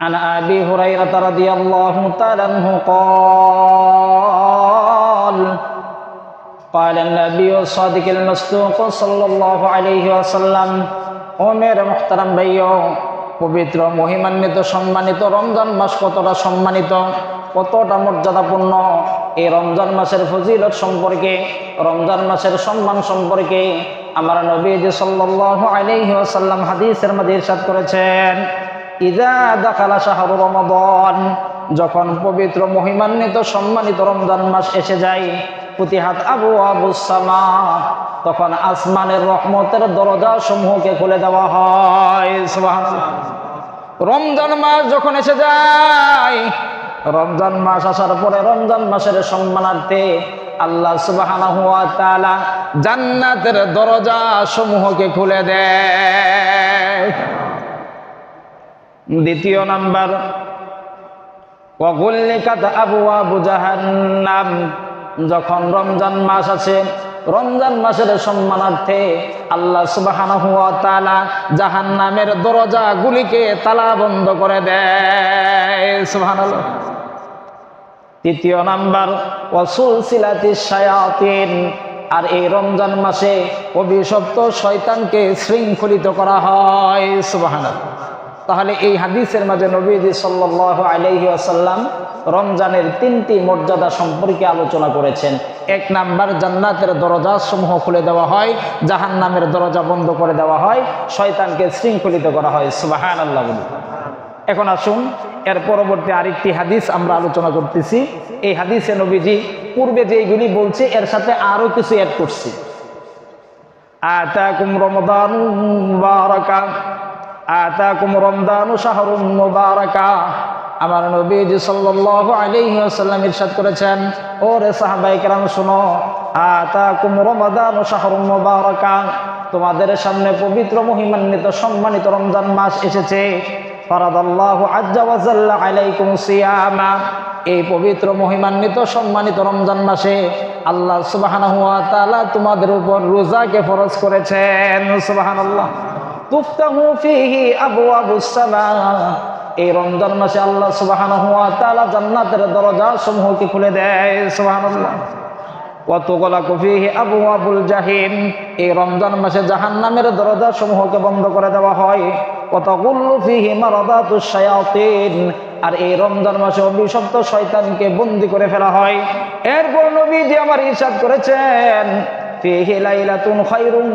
عن أبي هريرة رضي الله تعالى عنه قال قال النبي الصادق المصدوق صلى الله عليه وسلم ও মেয়ের মোহতারাম ভাইও পবিত্র মহিমান্বিত সম্মানিত রমজান মাস কতটা সম্মানিত কতটা মর্যাদাপূর্ণ এই রমজান মাসের ফজিলত সম্পর্কে রমজান মাসের সম্মান সম্পর্কে আমার নবী যে সাল্লাল্লাহু আলাইহি ওয়াসাল্লাম হাদিসের মধ্যে ইরশাদ করেছেন ইদা যখন পবিত্র মহিমান্বিত সম্মানিত রমজান মাস এসে যায়, ফুতিহাত আবু আবু সামা তখন আসমানের রহমতের দরজা সমূহকে খুলে দেওয়া হয়। রমজান মাস যখন এসে যায়, রমজান মাস আসার পরে রমজান মাসের সম্মানার্থে আল্লাহ তাআলা জান্নাতের দরজা সমূহকে খুলে দেয় দ্বিতীয় নাম্বার ওয়াগুল্লিকাত আবওয়াবু জাহান্নাম যখন রমজান মাস আছে, রমজান মাসের সম্মানার্থে আল্লাহ সুবহানাহু ওয়া তাআলা জাহান্নামের দরজাগুলিকে তালা বন্ধ করে দেয়। সুবহানাল্লাহ। তৃতীয় নাম্বার ওয়াসুল সিলাতি শায়াতিন আর এই রমজান মাসে অভিশপ্ত শয়তানকে শৃঙ্খলিত করা হয়। সুবহানাল্লাহ। তাহলে এই হাদিসের মাঝে নবীজি সাল্লাল্লাহু আলাইহি আসাল্লাম রমজানের তিনটি মর্যাদা সম্পর্কে আলোচনা করেছেন। এক নাম্বার, জান্নাতের দরজা সমূহ খুলে দেওয়া হয় জাহান নামের দরজা বন্ধ করে দেওয়া হয়, শয়তানকে শৃঙ্খলিত করা হয়। সুবাহান আল্লাহ এখন আসুন, এর পরবর্তী আরেকটি হাদিস আমরা আলোচনা করতেছি। এই হাদিসে নবীজি পূর্বে যেইগুলি বলছে, এর সাথে আরও কিছু অ্যাড করছি। আতাকুম রমদান আতাকুম রমদানু শাহরুম মুবারাকা। আমার নবীজি সাল্লাল্লাহু আলাইহি ওয়াসাল্লাম ইরশাদ করেছেন ও রে সাহাবায়ে কেরাম শুনো, আতাকুম রমাদানু শাহরুম মুবারাকা। তোমাদের সামনে পবিত্র মহিমান্বিত সম্মানিত রমজান মাস এসেছে। ফারাদাল্লাহু আজ্জা ওয়া জাল্লা আলাইকুম সিয়ামা। এই পবিত্র মহিমান্বিত সম্মানিত রমজান মাসে আল্লাহ সুবহানাহু ওয়া তাআলা তোমাদের উপর রোজাকে ফরজ করেছেন। সুবহানাল্লাহ। তুফতাহু ফিহি আবওয়াবুস সামা। এই রমজান মাসে আল্লাহ সুবহানাহু ওয়া তাআলা জান্নাতের দরজা সমূহকে খুলে দেয়, সুবহানাল্লাহ। ওয়াতুগলাকু ফিহি আবওয়াবুল জাহিম। এই রমজান মাসে জাহান্নামের দরজা সমূহকে বন্ধ করে দেওয়া হয়। ওয়াতাগুল্লু ফিহি মারাদাতুশ শায়াতিন। আর এই রমজান মাসে অভিশপ্ত শয়তানকে বন্দি করে ফেলা হয়। এরপর নবীজি আমার ইরশাদ করেছেন ফিহি লাইলাতুন খায়রুম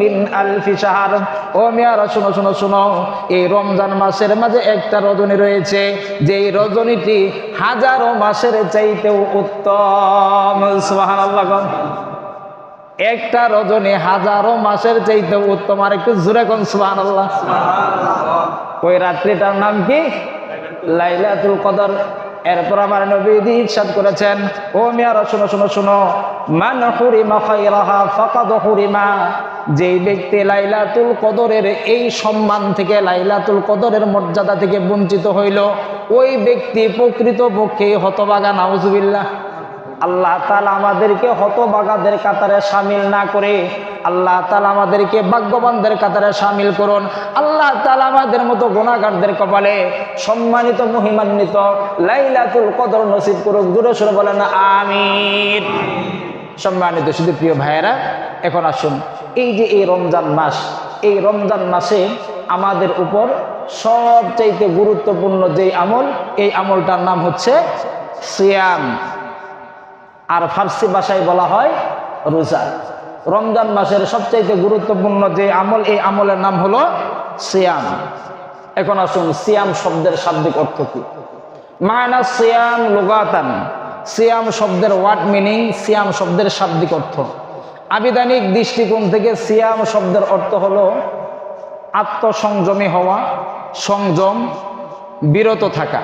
মিন আলফি শাহর। ও মিয়ারা শুনো শুনো শুনো। এই রমজান মাসের মাঝে একটা রজনী রয়েছে। যেই রজনীটি হাজারো মাসের চাইতেও উত্তম। সুবহানাল্লাহ একটা রজনী হাজারো মাসের চাইতেও উত্তম। আর একটু জোরে কোন সুবহানাল্লাহ। ওই রাত্রিটার নাম কি? লাইলাতুল কদর। এরপর আমার নবীদি ইচ্ছাদ করেছেন, ও মিয়ারা শুনো শুনো শুনো। মান হুরিমা খায়রাহা ফাকাদ হুরিমা। যেই ব্যক্তি লাইলাতুল কদরের এই সম্মান থেকে, লাইলাতুল কদরের মর্যাদা থেকে বঞ্চিত হইল, ওই ব্যক্তি প্রকৃত পক্ষে হতবাগা নাউজুবিল্লাহ। আল্লাহ তালা আমাদেরকে হতবাগাদের কাতারে সামিল না করে, আল্লাহ তালা আমাদেরকে ভাগ্যবানদের কাতারে সামিল করুন। আল্লাহ তালা আমাদের মতো গুণাগারদের কপালে সম্মানিত, মহিমান্বিত লাইলাতুল কদর নসিব করুক দূরে সরে বলেন আমির সম্মানিত শুধু প্রিয় ভাইয়েরা, এখন আসুন। এই যে এই রমজান মাস, এই রমজান মাসে আমাদের উপর সবচাইতে গুরুত্বপূর্ণ যেই আমল, এই আমলটার নাম হচ্ছে সিয়াম। আর ফার্সি ভাষায় বলা হয় রোজা। রমজান মাসের সবচাইতে গুরুত্বপূর্ণ যে আমল, এই আমলের নাম হলো সিয়াম। এখন আসুন, সিয়াম শব্দের শাব্দিক অর্থ কি? মায়না সিয়াম লুগাতান। সিয়াম শব্দের ওয়ার্ড মিনিং, সিয়াম শব্দের শাব্দিক অর্থ। আবিধানিক দৃষ্টিকোণ থেকে সিয়াম শব্দের অর্থ হলো আত্মসংযমী হওয়া, সংযম, বিরত থাকা।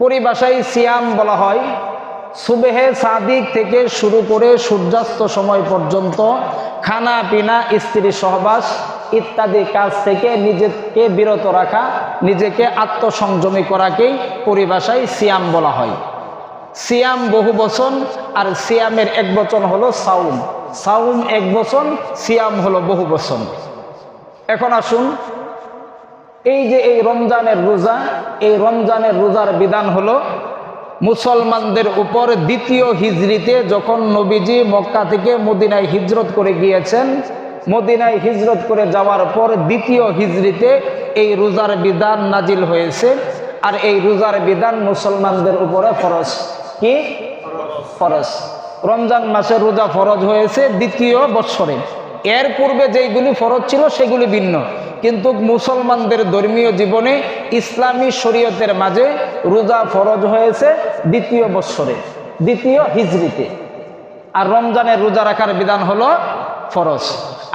পরিভাষায় সিয়াম বলা হয় সুবেহে সাদিক থেকে শুরু করে সূর্যাস্ত সময় পর্যন্ত খানা, পিনা, স্ত্রী সহবাস ইত্যাদি কাজ থেকে নিজেকে বিরত রাখা, নিজেকে আত্মসংযমী করাকেই পরিভাষায় সিয়াম বলা হয়। সিয়াম বহু বচন আর সিয়ামের এক বচন হলো সাউম। সাউম এক বচন, সিয়াম হলো বহু বচন। এখন আসুন, এই যে এই রমজানের রোজা, এই রমজানের রোজার বিধান হলো মুসলমানদের উপর দ্বিতীয় হিজরিতে যখন নবীজি মক্কা থেকে মদিনায় হিজরত করে গিয়েছেন, মদিনায় হিজরত করে যাওয়ার পর দ্বিতীয় হিজরিতে এই রোজার বিধান নাজিল হয়েছে। আর এই রোজার বিধান মুসলমানদের উপরে ফরজ। কি? ফরজ। রমজান মাসে রোজা ফরজ হয়েছে দ্বিতীয় বৎসরে। এর পূর্বে যেইগুলি ফরজ ছিল, সেগুলি ভিন্ন। কিন্তু মুসলমানদের ধর্মীয় জীবনে ইসলামী শরীয়তের মাঝে রোজা ফরজ হয়েছে দ্বিতীয় বৎসরে, দ্বিতীয় হিজরিতে। আর রমজানের রোজা রাখার বিধান হলো ফরজ।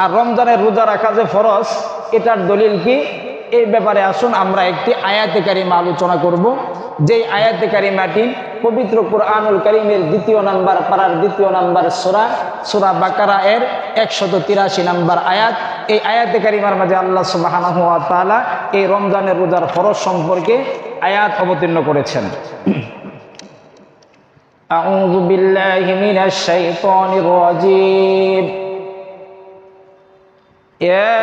আর রমজানের রোজা রাখা যে ফরজ, এটার দলিল কি? এই ব্যাপারে আসুন, আমরা একটি আয়াতে কারিমা আলোচনা করব। যেই আয়াতে কারিমাটি পবিত্র কোরআনুল করিমের দ্বিতীয় নাম্বার পাড়ার দ্বিতীয় নাম্বার সোরা সোরা বাকারা এর একশত তিরাশি নাম্বার আয়াত। এই আয়াতে কারিমার মাঝে আল্লাহ সুবাহানাহু ওয়া তাআলা এই রমজানের রোজার ফরজ সম্পর্কে আয়াত অবতীর্ণ করেছেন أعوذ بالله من الشيطان الرجيم يا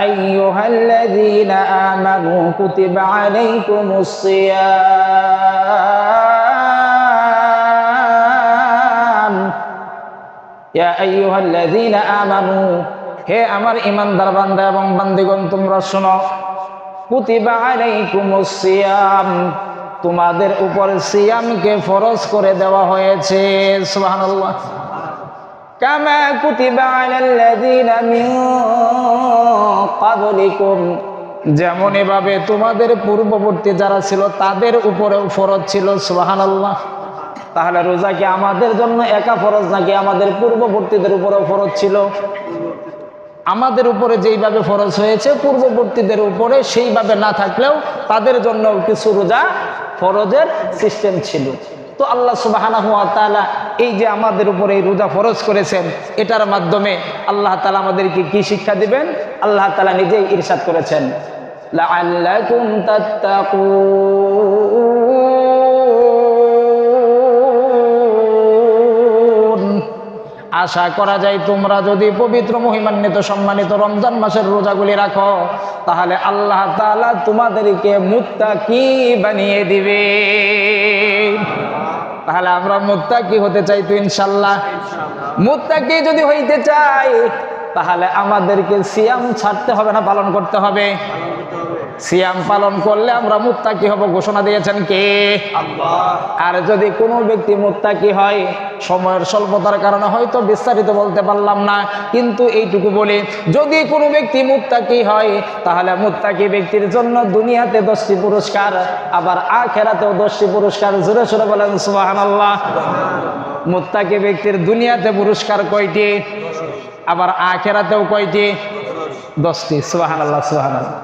أيها الذين آمنوا كتب عليكم الصيام হে আমার ইমানদার বান্দা এবং বান্দিগণ, তোমরা শোনো, কুতিবা সিয়াম, তোমাদের উপর সিয়ামকে ফরজ করে দেওয়া হয়েছে। মিন যেমন এভাবে তোমাদের পূর্ববর্তী যারা ছিল, তাদের উপরেও ফরজ ছিল। সুবহানাল্লাহ। তাহলে রোজা কি আমাদের জন্য একা ফরজ নাকি আমাদের পূর্ববর্তীদের উপরেও ফরজ ছিল? আমাদের উপরে যেইভাবে ফরজ হয়েছে, পূর্ববর্তীদের উপরে সেইভাবে না থাকলেও তাদের জন্য কিছু রোজা ফরজের সিস্টেম ছিল। তো আল্লাহ সুবাহানা হুয়া তালা এই যে আমাদের উপরে এই রোজা ফরজ করেছেন, এটার মাধ্যমে আল্লাহ তালা আমাদেরকে কি শিক্ষা দিবেন? আল্লাহ তালা নিজেই ইরশাদ করেছেন লাল্লাকুম তাত্তাকুন। আশা করা যায় তোমরা যদি পবিত্র মহিমান্বিত সম্মানিত রমজান মাসের রোজাগুলি রাখো, তাহলে আল্লাহ তাআলা তোমাদেরকে মুত্তাকি বানিয়ে দিবে। তাহলে আমরা মুত্তাকি হতে চাই তো ইনশাল্লাহ মুত্তাকি যদি হইতে চাই, তাহলে আমাদেরকে সিয়াম ছাড়তে হবে না, পালন করতে হবে। সিয়াম পালন করলে আমরা মুত্তাকি হব। ঘোষণা দিয়েছেন কে? আর যদি কোনো ব্যক্তি মুত্তাকি হয় সময়ের স্বল্পতার কারণে হয়তো বিস্তারিত বলতে পারলাম না কিন্তু এইটুকু বলি যদি কোনো ব্যক্তি মুত্তাকি হয় তাহলে মুত্তাকি ব্যক্তির জন্য দুনিয়াতে দশটি পুরস্কার আবার আখেরাতেও দশটি পুরস্কার। জোরে সোরে বলেন সুবহানাল্লাহ। মুত্তাকি ব্যক্তির দুনিয়াতে পুরস্কার কয়টি? আবার আখেরাতেও কয়টি? দশটি। সুবহানাল্লাহ সুবহানাল্লাহ।